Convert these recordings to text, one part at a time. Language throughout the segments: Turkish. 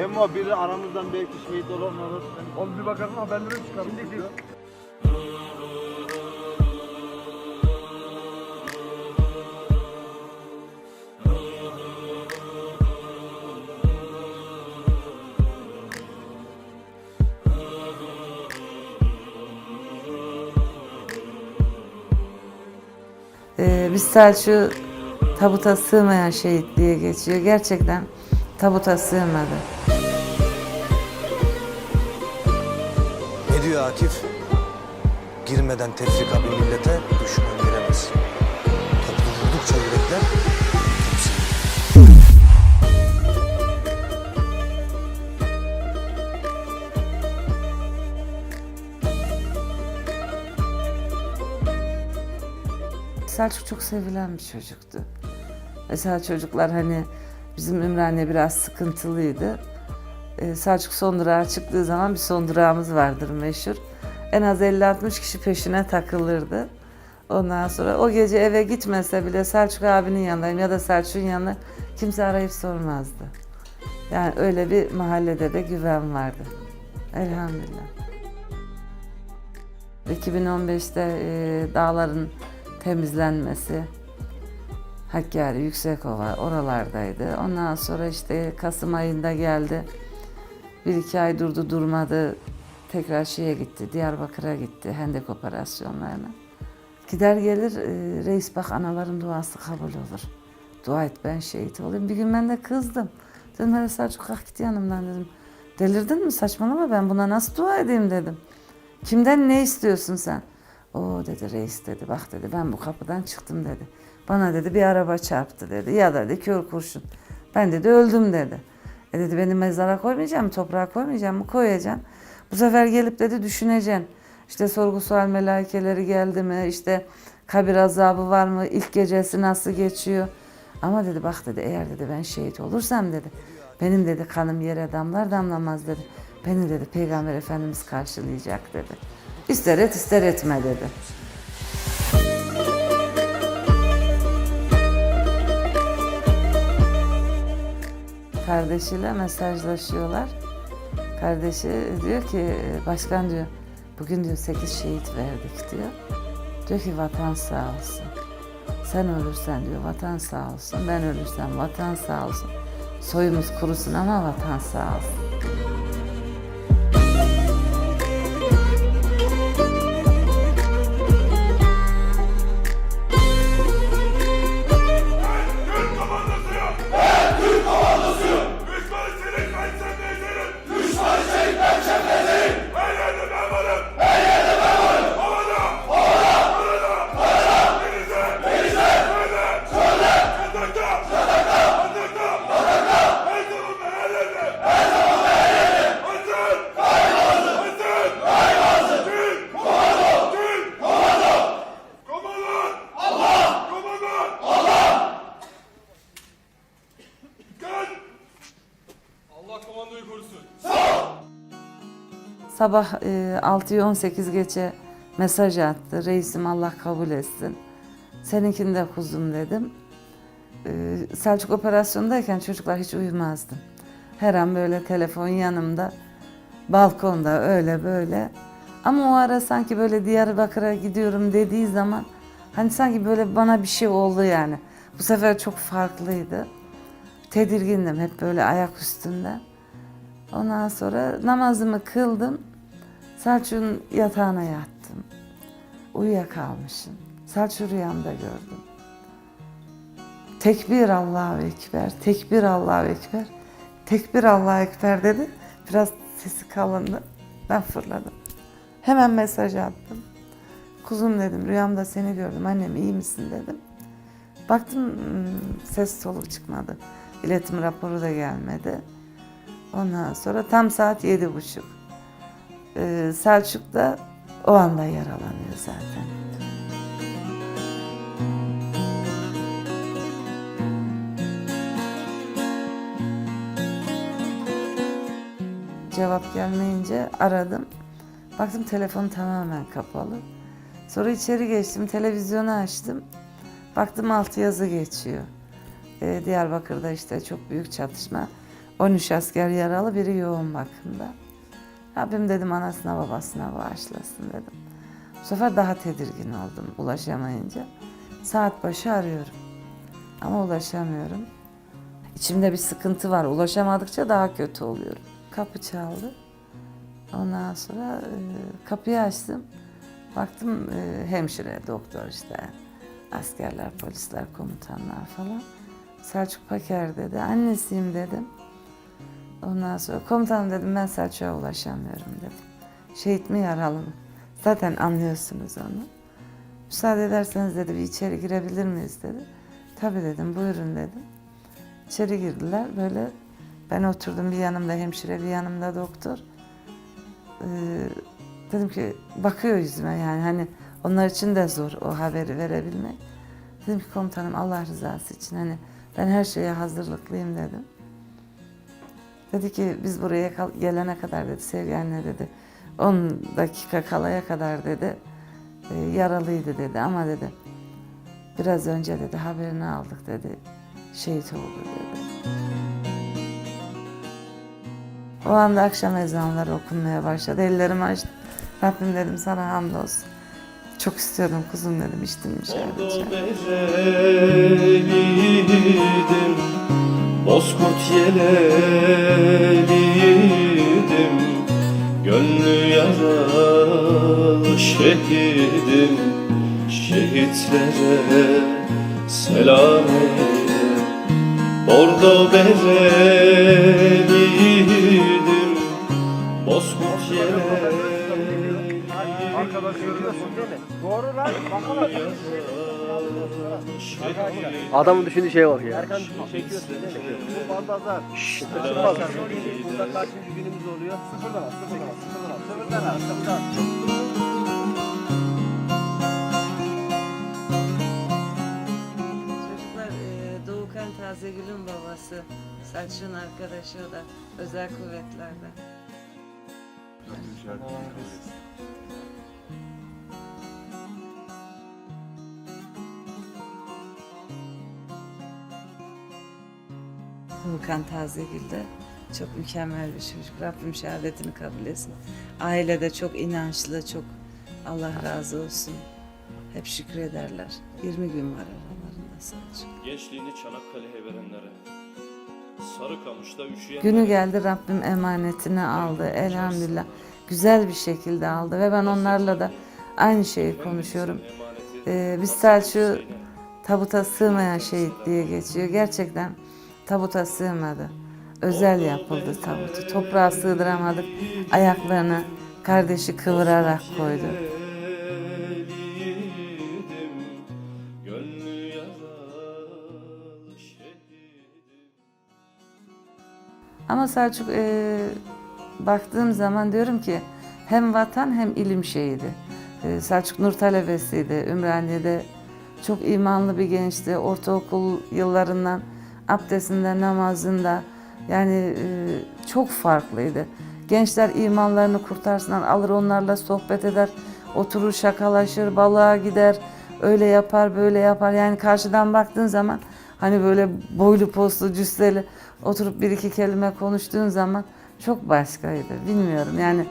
Hem o biri aramızdan belki şehit olan olur. Oğlum bir bakalım haberlere çıkalım. Şimdi Ee, biz Selçuk'u tabuta sığmayan şehit diye geçiyor. Gerçekten tabuta sığmadı. Akif? Girmeden tefrika bir millete düşman giremez. Toplu vurdukça yürekler. Selçuk çok sevilen bir çocuktu. Mesela çocuklar hani bizim Ümraniye biraz sıkıntılıydı. Ee, Selçuk son çıktığı zaman bir son durağımız vardır meşhur. En az 50-60 kişi peşine takılırdı. Ondan sonra o gece eve gitmese bile Selçuk abinin yanındayım ya da Selçuk'un yanına kimse arayıp sormazdı. Yani öyle bir mahallede de güven vardı. Elhamdülillah. 2015'te e, dağların temizlenmesi, Hakkari, Yüksekova oralardaydı. Ondan sonra işte Kasım ayında geldi. Bir iki ay durdu durmadı. Tekrar şeye gitti, Diyarbakır'a gitti hendek operasyonlarına. Gider gelir, e, reis bak anaların duası kabul olur. Dua et ben şehit olayım. Bir gün ben de kızdım. Dedim hele Selçuk kalk git yanımdan dedim. Delirdin mi saçmalama ben buna nasıl dua edeyim dedim. Kimden ne istiyorsun sen? O dedi reis dedi bak dedi ben bu kapıdan çıktım dedi. Bana dedi bir araba çarptı dedi ya dedi kör kurşun. Ben dedi öldüm dedi. E dedi beni mezara koymayacağım toprağa koymayacağım mı koyacaksın. Bu sefer gelip dedi düşüneceksin. İşte sorgu sual melaikeleri geldi mi işte kabir azabı var mı ilk gecesi nasıl geçiyor. Ama dedi bak dedi eğer dedi ben şehit olursam dedi benim dedi kanım yere damlar damlamaz dedi. Beni dedi Peygamber Efendimiz karşılayacak dedi. İster et ister etme dedi. Kardeşiyle mesajlaşıyorlar. Kardeşi diyor ki başkan diyor bugün diyor 8 şehit verdik diyor. Diyor ki vatan sağ olsun. Sen ölürsen diyor vatan sağ olsun. Ben ölürsem vatan sağ olsun. Soyumuz kurusun ama vatan sağ olsun. Sabah e, 6'yı 18 geçe mesaj attı. Reisim Allah kabul etsin. Seninkini de kuzum dedim. E, Selçuk operasyondayken çocuklar hiç uyumazdı. Her an böyle telefon yanımda. Balkonda öyle böyle. Ama o ara sanki böyle Diyarbakır'a gidiyorum dediği zaman hani sanki böyle bana bir şey oldu yani. Bu sefer çok farklıydı. Tedirgindim hep böyle ayak üstünde. Ondan sonra namazımı kıldım. Selçuk'un yatağına yattım. Uyuyakalmışım. Selçuk'u rüyamda gördüm. Tekbir Allahu Ekber, tekbir Allahu Ekber, tekbir Allahu Ekber dedi. Biraz sesi kalındı. Ben fırladım. Hemen mesaj attım. Kuzum dedim, rüyamda seni gördüm. Annem iyi misin dedim. Baktım hmm, ses soluk çıkmadı. İletim raporu da gelmedi. Ondan sonra tam saat yedi buçuk. Ee, Selçuk da o anda yaralanıyor zaten. Cevap gelmeyince aradım. Baktım telefon tamamen kapalı. Sonra içeri geçtim, televizyonu açtım. Baktım altı yazı geçiyor. Ee, Diyarbakır'da işte çok büyük çatışma. 13 asker yaralı, biri yoğun bakımda. Rabbim dedim anasına babasına bağışlasın dedim. Bu sefer daha tedirgin oldum ulaşamayınca. Saat başı arıyorum. Ama ulaşamıyorum. İçimde bir sıkıntı var. Ulaşamadıkça daha kötü oluyorum. Kapı çaldı. Ondan sonra e, kapıyı açtım. Baktım e, hemşire, doktor işte. Askerler, polisler, komutanlar falan. Selçuk Paker dedi. Annesiyim dedim. Ondan sonra komutanım dedim ben Selçuk'a ulaşamıyorum dedim. Şehit mi yaralı mı? Zaten anlıyorsunuz onu. Müsaade ederseniz dedi bir içeri girebilir miyiz dedi. Tabii dedim buyurun dedim. İçeri girdiler böyle ben oturdum bir yanımda hemşire bir yanımda doktor. Ee, dedim ki bakıyor yüzüme yani hani onlar için de zor o haberi verebilmek. Dedim ki komutanım Allah rızası için hani ben her şeye hazırlıklıyım dedim. Dedi ki biz buraya gelene kadar dedi Sevgi anne dedi 10 dakika kalaya kadar dedi e, yaralıydı dedi ama dedi biraz önce dedi haberini aldık dedi şehit oldu dedi. O anda akşam ezanları okunmaya başladı. Ellerimi açtım. Rabbim dedim sana hamdolsun. Çok istiyordum kuzum dedim içtim bir şey. Bozkurt yeleliydim Gönlü yaralı şehidim. Şehitlere selam eyle Orada bereliydim Bozkurt yeleliydim Doğru lan. Bakalım. Adamın düşündüğü şeye bak ya. Bu bandazlar. Çıkmaz. Burada kaçıncı günümüz oluyor? Sıfırdan al, sıfırdan al, sıfırdan al, sıfırdan al, sıfırdan al. Çocuklar e, Doğukan Tazegül'ün babası. Selçuk'un arkadaşı o da özel kuvvetlerde. Doğukan Tazegül de çok mükemmel bir çocuk. Rabbim şehadetini kabul etsin. Ailede çok inançlı, çok Allah razı olsun. Hep şükrederler. 20 gün var aralarında Selçuk. Gençliğini Çanakkale'ye verenlere Sarıkamış'ta üşüyen Günü geldi Rabbim emanetini aldı elhamdülillah. Güzel bir şekilde aldı ve ben onlarla da aynı şeyi konuşuyorum. Ee, biz Selçuk'u tabuta sığmayan şehit diye geçiyor. Gerçekten tabuta sığmadı. Özel yapıldı tabutu. Toprağa sığdıramadık. Ayaklarını kardeşi kıvırarak koydu. Ama Selçuk e, baktığım zaman diyorum ki hem vatan hem ilim şehidi. E, Selçuk Nur talebesiydi. Ümraniye'de çok imanlı bir gençti. Ortaokul yıllarından abdestinde, namazında yani e, çok farklıydı. Gençler imanlarını kurtarsınlar, alır onlarla sohbet eder, oturur şakalaşır, balığa gider, öyle yapar, böyle yapar. Yani karşıdan baktığın zaman hani böyle boylu poslu, cüsseli oturup bir iki kelime konuştuğun zaman çok başkaydı. Bilmiyorum yani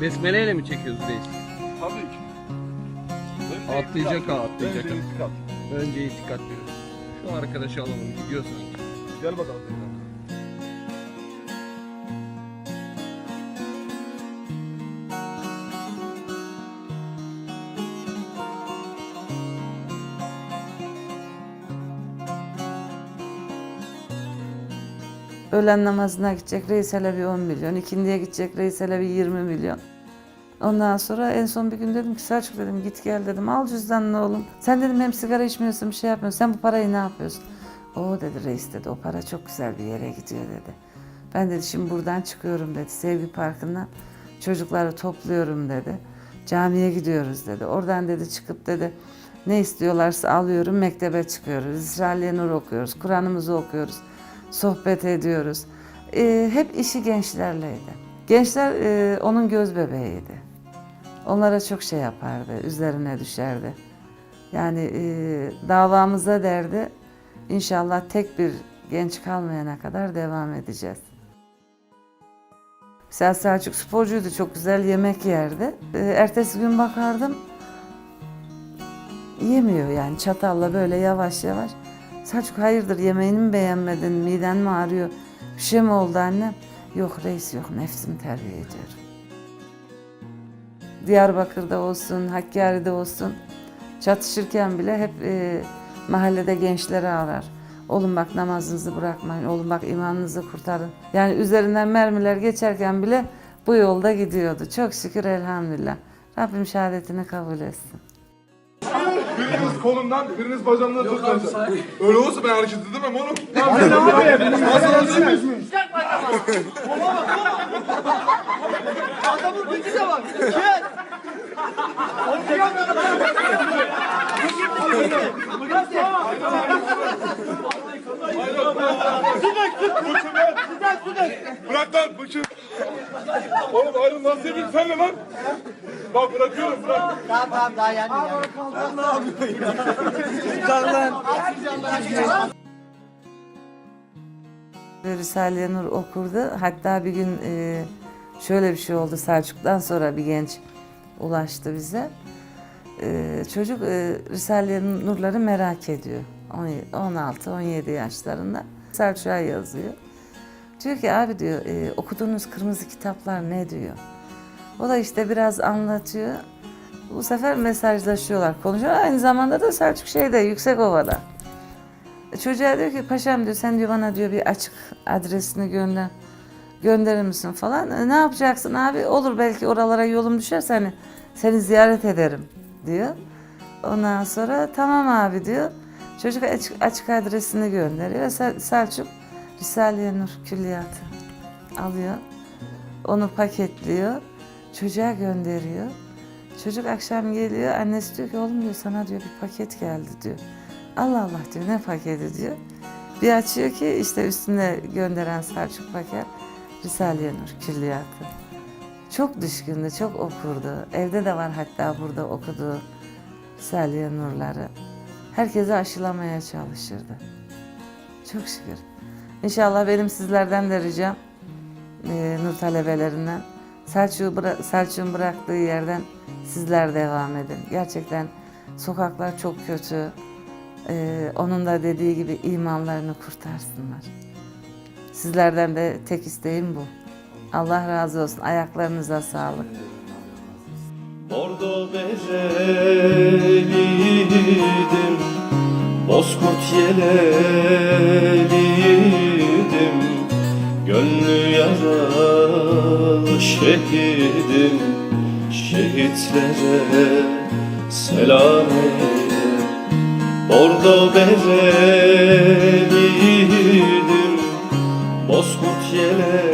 Besmeleyle mi çekiyoruz reis? tabii ki. Atlayacak ha, atlayacak ha. İntikam. Önce itikat diyoruz. Şu arkadaşı alalım gidiyor sanki. Gel bakalım. teyze. öğlen namazına gidecek reis hele bir 10 milyon, ikindiye gidecek reis hele bir 20 milyon. Ondan sonra en son bir gün dedim ki Selçuk dedim git gel dedim al cüzdanını oğlum. Sen dedim hem sigara içmiyorsun bir şey yapmıyorsun. Sen bu parayı ne yapıyorsun? O dedi reis dedi o para çok güzel bir yere gidiyor dedi. Ben dedi şimdi buradan çıkıyorum dedi Sevgi Parkı'ndan çocukları topluyorum dedi. Camiye gidiyoruz dedi. Oradan dedi çıkıp dedi ne istiyorlarsa alıyorum mektebe çıkıyoruz. İsrail'e Nur okuyoruz. Kur'an'ımızı okuyoruz. Sohbet ediyoruz. Ee, hep işi gençlerleydi. Gençler e, onun göz bebeğiydi. Onlara çok şey yapardı, üzerine düşerdi. Yani e, davamıza derdi, inşallah tek bir genç kalmayana kadar devam edeceğiz. Mesela Selçuk sporcuydu, çok güzel yemek yerdi. Ee, ertesi gün bakardım, yemiyor yani çatalla böyle yavaş yavaş. Selçuk hayırdır yemeğini mi beğenmedin, miden mi ağrıyor, bir şey mi oldu annem? Yok reis yok, nefsimi terbiye ediyorum. Diyarbakır'da olsun, Hakkari'de olsun çatışırken bile hep e, mahallede gençleri arar. Oğlum bak namazınızı bırakmayın, oğlum bak imanınızı kurtarın. Yani üzerinden mermiler geçerken bile bu yolda gidiyordu. Çok şükür elhamdülillah. Rabbim şehadetini kabul etsin. Biriniz kolundan, biriniz bacağından tutacak. Öyle olursa ben hareket edemem oğlum. Lan sen abi. Ben sana değil mi? Adamın gücüne bak. Gel. Bırak lan bıçı. Oğlum ayrıl nasıl yapayım senle lan? Bak bırakıyorum bırak. Tamam tamam daha yani. Ve Risale-i Nur okurdu. Hatta bir gün e, şöyle bir şey oldu Selçuk'tan sonra bir genç ulaştı bize. E, çocuk e, Risale-i Nur'ları merak ediyor. 16-17 yaşlarında. Selçuk'a yazıyor. Diyor ki abi diyor e, okuduğunuz kırmızı kitaplar ne diyor. O da işte biraz anlatıyor. Bu sefer mesajlaşıyorlar, konuşuyorlar. Aynı zamanda da Selçuk şeyde, Yüksekova'da. Çocuğa diyor ki paşam diyor sen diyor bana diyor bir açık adresini gönder. Gönderir misin falan. E, ne yapacaksın abi? Olur belki oralara yolum düşerse hani seni ziyaret ederim diyor. Ondan sonra tamam abi diyor. Çocuk açık, açık adresini gönderiyor. Sel- Selçuk Risale-i Nur külliyatı alıyor. Onu paketliyor. Çocuğa gönderiyor. Çocuk akşam geliyor. Annesi diyor ki oğlum diyor sana diyor bir paket geldi diyor. Allah Allah diyor ne paketi diyor. Bir açıyor ki işte üstünde gönderen Selçuk Paker Risale-i Nur külliyatı. Çok düşkündü, çok okurdu. Evde de var hatta burada okuduğu Risale-i Nurları. Herkese aşılamaya çalışırdı. Çok şükür. İnşallah benim sizlerden de ricam e, Nur talebelerinden Selçuk'u bıra- Selçuk'un bıraktığı yerden sizler devam edin. Gerçekten sokaklar çok kötü. Ee, onun da dediği gibi imanlarını kurtarsınlar. Sizlerden de tek isteğim bu. Allah razı olsun. Ayaklarınıza sağlık. Bordo bereliydim Bozkurt yeleliydim Gönlü yaralı şehidim Şehitlere selam eyle Bordo bereliydim Bozkurt yeleliydim